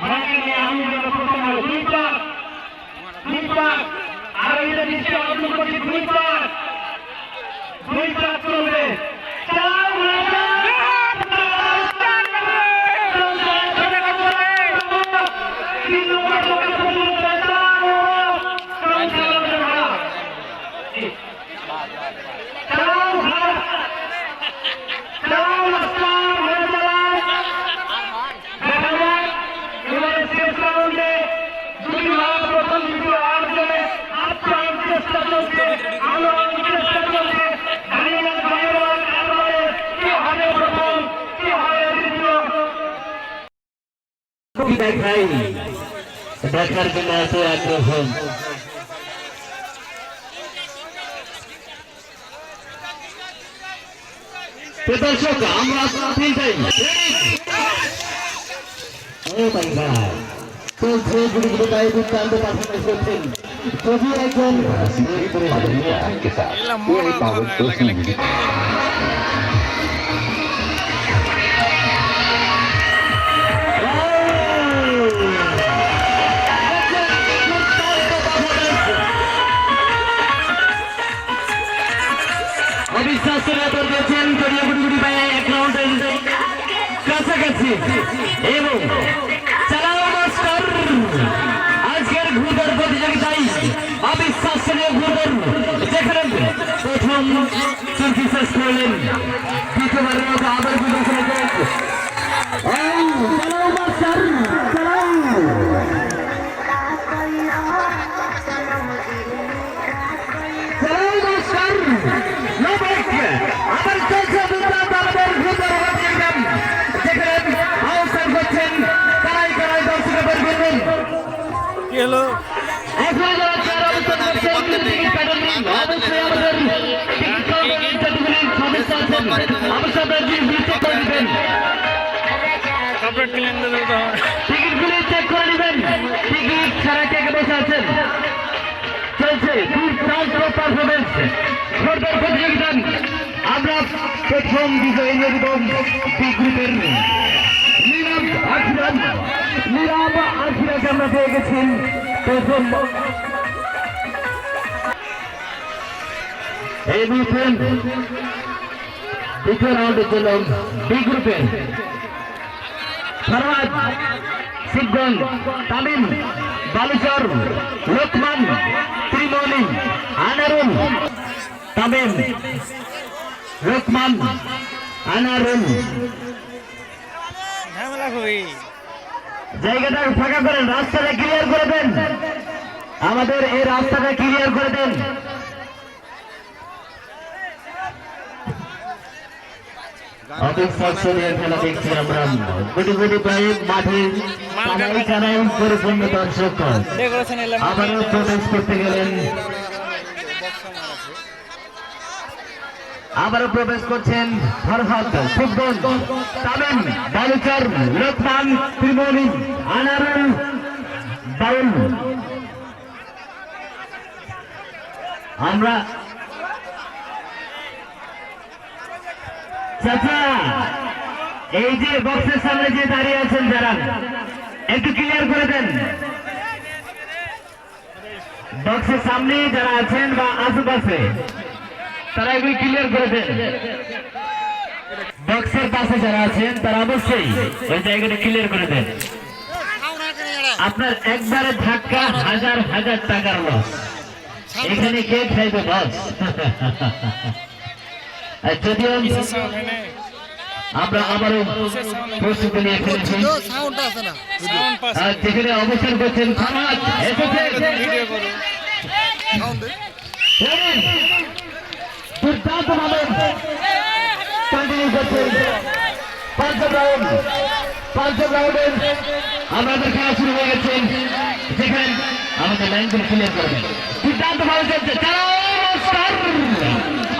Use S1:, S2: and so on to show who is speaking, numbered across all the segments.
S1: ভাড়াকে নিয়ে আমি যেন প্রথম হব দুই পাক দুই পাক আগামীতে নিশ্চয় অর্জন করছি দুই পাক চলবে চার তিন নম্বর লোকের প্রথম রাজা! চালাও ভাড়া! চালাও রাস্তা হয়ে চালাও! দেখা যাক, এবারে শেষ রাউন্ডে দুটি ভাগ প্রথম দ্বিতীয় অর্জনে আপ্রাণ চেষ্টা চলছে আলোড়ন চেষ্টা চলছে জানি না জয়বান এবারে কে হবে প্রথম কে হবে দ্বিতীয়
S2: কি দেখাই দেখার জন্য এত আগ্রহ তো দর্শক আমরা সাথেই যাই ও মাই গড চলছে গুলি গুলি গায়ে দুর্দান্ত পারফরমেন্স করছেন যদি একজন স্নাতক গেছেন করিয়া গুটি গুটি পায়ে এক রাউন্ডের কাছাকাছি। এবং চালাও মাস্টার, আজকের ঘুরদর প্রতিযোগিতায় অবিশ্বাসনীয় ঘুরদর যেখানে প্রথম আবার আপনারা চেক করে নেবেন। টিকিটগুলি চেক করে নেবেন। টিকিট ছাড়া কে কে বসে আছেন? চলছে দুর্দান্ত পারফরমেন্স সরকার প্রতিযোগিতা আমরা প্রথম বিজয়ী এবং বি গ্রুপের নীরব আখিরাজ আমরা পেয়ে গেছেন প্রথম। এই মুহূর্তে দ্বিতীয় রাউন্ডের জন্য বি ফরওয়ার্ড শিবগঞ্জ, তামিম লোকমান আনারুল, তামিম, লোকমান, আনারুল। জায়গাটা ফাঁকা করেন, রাস্তাটা ক্লিয়ার করে দেন। আমাদের এই রাস্তাটা ক্লিয়ার করে দেন। অবিশ্বাসনীয় খেলা দেখছি আমরা। গুটি গুটি পায়ে মাঠে কানাই কানাই পরিপূর্ণ দর্শক আবারও প্রবেশ করতে গেলেন। আবারও প্রবেশ করছেন ফরহাদ ফুটবল তামিম, বালুচর, লোকমান, ত্রিমণি, আনারুল, বাউল। আমরা চাচা, এই যে বক্সের সামনে যে দাঁড়িয়ে আছেন যারা একটু ক্লিয়ার করে দেন। বক্সের সামনে যারা আছেন বা আশেপাশে, তারা একটু ক্লিয়ার করে দেন। বক্সের পাশে যারা আছেন, তারা অবশ্যই ওই জায়গাটা ক্লিয়ার করে দেন। আপনার একবারে ধাক্কা হাজার হাজার টাকার লস এখানে কে খাইবে বস যদিও আমরা আবারও প্রস্তুতি নিয়ে ফেলেছি আর যেখানে অবস্থান করছেন খামাদ দুর্দান্ত ভাবে কন্টিনিউ করছেন পঞ্চম রাউন্ড পঞ্চম রাউন্ডের আমাদের খেলা শুরু হয়ে গেছে। যেখানে আমাদের লাইনগুলো ক্লিয়ার করবেন দুর্দান্ত ভাবে চলছে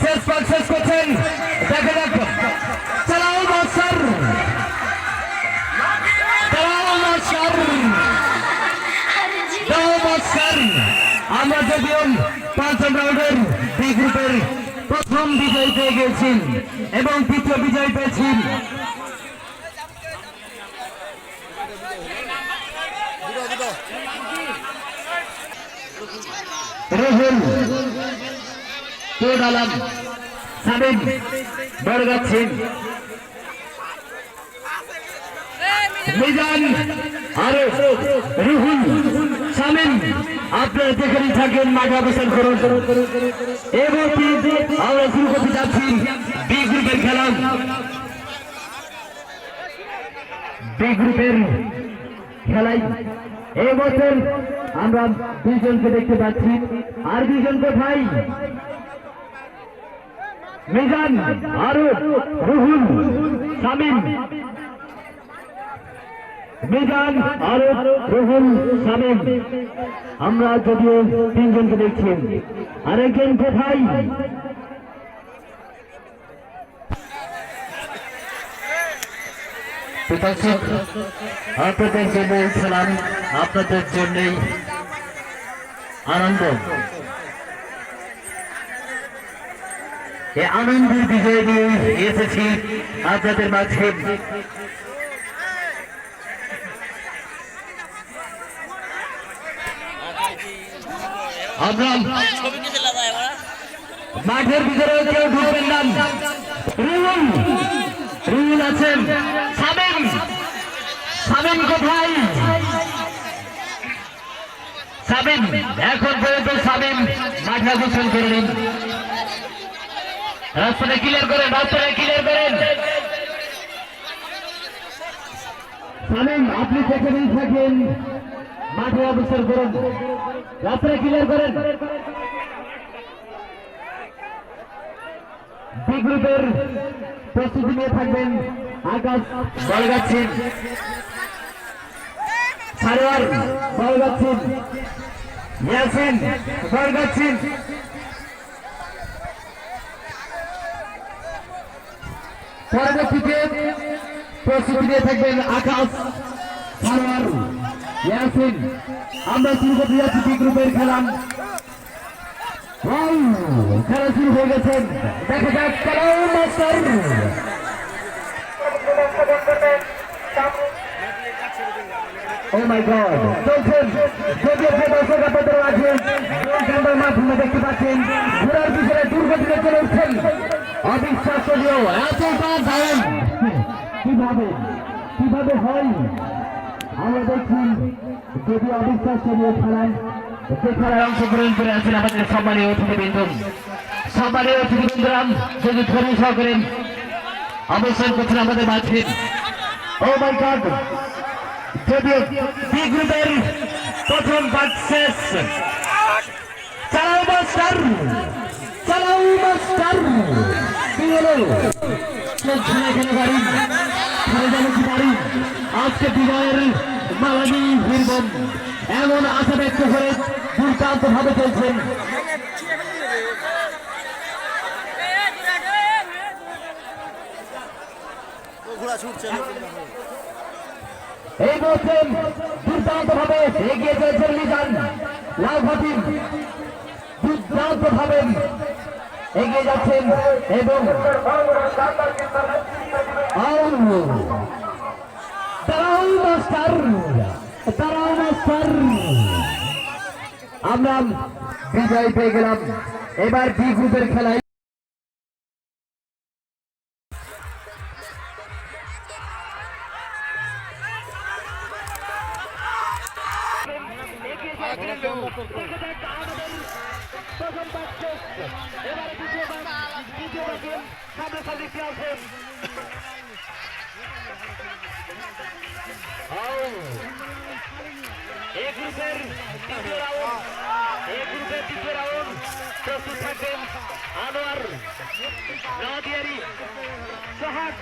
S2: শেষ আমরা যদিও পাঁচ রাউন্ডের বি গ্রুপের প্রথম বিজয় পেয়ে গেছি এবং দ্বিতীয় বিজয় পেয়েছি রুহুল। কোড আলম সাবিন বড়গাছিন মিজান আরও রুহুল সামিন, আপনারা যেখানে থাকেন, মাঠে অবস্থান করুন। এবং আমরা শুরু করতে যাচ্ছি বি গ্রুপের খেলা। বি গ্রুপের খেলায় এই বছর আমরা দুইজনকে দেখতে পাচ্ছি। আর দুইজনকে ভাই মিজান আরও রুহুল সামিন মিজান আরও রুহুল সামিন আমরা যদিও তিনজনকে দেখছি। আরেকজন কোথায়? আপনাদের জন্য খেলাম। আপনাদের জন্যই আনন্দ। এই আনন্দের বিজয় নিয়ে এসেছি আপনাদের মাঝে। আমরা মাঠের ভিতরে কেউ ঢুকবেন না। রুল রুল আছেন। সাবেন সাবেন কোথায়? সাবেন এখন পর্যন্ত সাবেন মাঠে গোসল করলেন। রাস্তাটা ক্লিয়ার করেন, রাস্তাটা ক্লিয়ার করেন। সাবেন আপনি যেখানেই থাকেন, মাঠে অবসর করুন। রাস্তাটা ক্লিয়ার করেন। বি গ্রুপের প্রস্তুতি নিয়ে থাকবেন আকাশ বল যাচ্ছেন সারোয়ার বল যাচ্ছেন ইয়াসিন বল যাচ্ছেন পরবর্তীতে প্রস্তুতি নিয়ে থাকবেন আকাশ সারোয়ার, ইয়াসিন। আমরা শুরু করতে যাচ্ছি বি গ্রুপের খেলা! খেলা শুরু হয়ে গেছে। দেখা যাক চালাও মাস্টার। মাধ্যমে দেখতে পাচ্ছেন, ঘোড়ার পিছনে দুর্গতিতে চলে উঠছেন। অবিশ্বাসনীয় এতটা দারুণ। কীভাবে? কীভাবে হয়? আমরা দেখছি যদি অবিশ্বাসনীয় খেলায় যে খেলায় অংশগ্রহণ করে আছেন আমাদের সম্মানীয় অতিথিবৃন্দ। সম্মানীয় অতিথিবৃন্দরাম যদি ধরে করেন অবস্থান করছেন আমাদের মাঝে। ও মাই গড যদিও বি গ্রুপের প্রথম পাঁচ শেষ। চালাও মাস্টার! চালাও মাস্টার! এমন আশা ব্যক্ত করে দুর্দান্ত ভাবে চলছেন। এই মুহূর্তে দুর্দান্ত ভাবে এগিয়ে চলেছেন লিজান লাল ফাতিম দুর্দান্ত ভাবে এগিয়ে যাচ্ছেন এবং আমরা বিজয় পেয়ে গেলাম। এবার বি গ্রুপের খেলায় পাঁচে সামনে সাদিক আছেন এই গ্রুপের দ্বিতীয় রাউন্ড এই গ্রুপের দ্বিতীয় রাউন্ড প্রস্তুত থাকবেন আনোয়ার নদিয়ারি সোহাগ